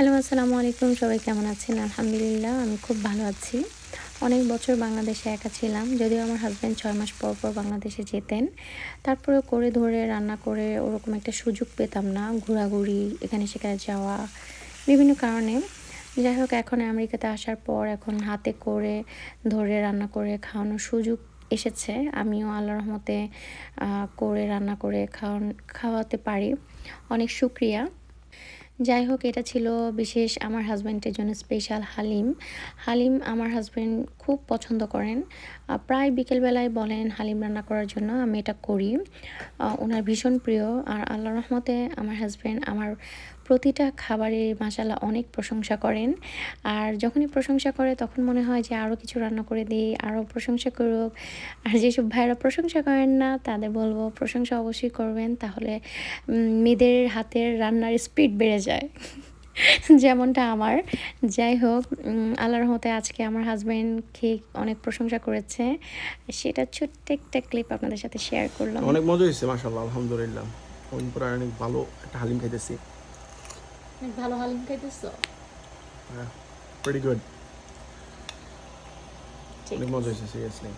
Hello, আসসালামু আলাইকুম। সবাই কেমন আছেন? আলহামদুলিল্লাহ, আমি খুব ভালো আছি। অনেক বছর বাংলাদেশে একা ছিলাম, যদিও আমার হাজব্যান্ড ছয় মাস পর পর বাংলাদেশে যেতেন। তারপরেও করে ধরে রান্না করে ওরকম একটা সুযোগ পেতাম না, ঘোরাঘুরি, এখানে সেখানে যাওয়া, বিভিন্ন কারণে। যাই হোক, এখন আমেরিকাতে আসার পর এখন হাতে করে ধরে রান্না করে খাওয়ানোর সুযোগ এসেছে। আমিও আল্লাহ রহমতে করে রান্না করে খাওয়ান, খাওয়াতে পারি। অনেক শুক্রিয়া। যাই হোক এটা ছিল বিশেষ আমার হাজব্যান্ডের জন্য স্পেশাল হালিম। হালিম আমার হাজব্যান্ড খুব পছন্দ করেন। প্রায় বিকেলবেলায় বলেন, হালিম রান্না করার জন্য আমি এটা করি। ওনার ভীষণ প্রিয়। আর আল্লাহ রহমতে আমার হাজব্যান্ড আমার প্রতিটা খাবারের মাসালা অনেক প্রশংসা করেন। আর যখনই প্রশংসা করে, তখন মনে হয় যে আরও কিছু রান্না করে দিই আরও প্রশংসা করুক। আর যেসব ভাইয়েরা প্রশংসা করেন না, তাদের বলব, প্রশংসা অবশ্যই করবেন, তাহলে মেয়েদের হাতের রান্নার স্পিড বেড়ে যায় যেমনটা আমার। যাই হোক আল্লাহর রহমতে আজকে আমার হাজব্যান্ড খেয়ে অনেক প্রশংসা করেছে। সেটা ছোট্ট একটা ক্লিপ আপনাদের সাথে শেয়ার করলাম। অনেক মজা হয়েছে মাশাল্লাহ আলহামদুলিল্লাহ। অনেক পরে অনেক ভালো একটা হালিম খাইতেছি। অনেক ভালো হালিম খাইতেছো? ভেরি গুড অনেক মজা হয়েছে সিরিয়াসলি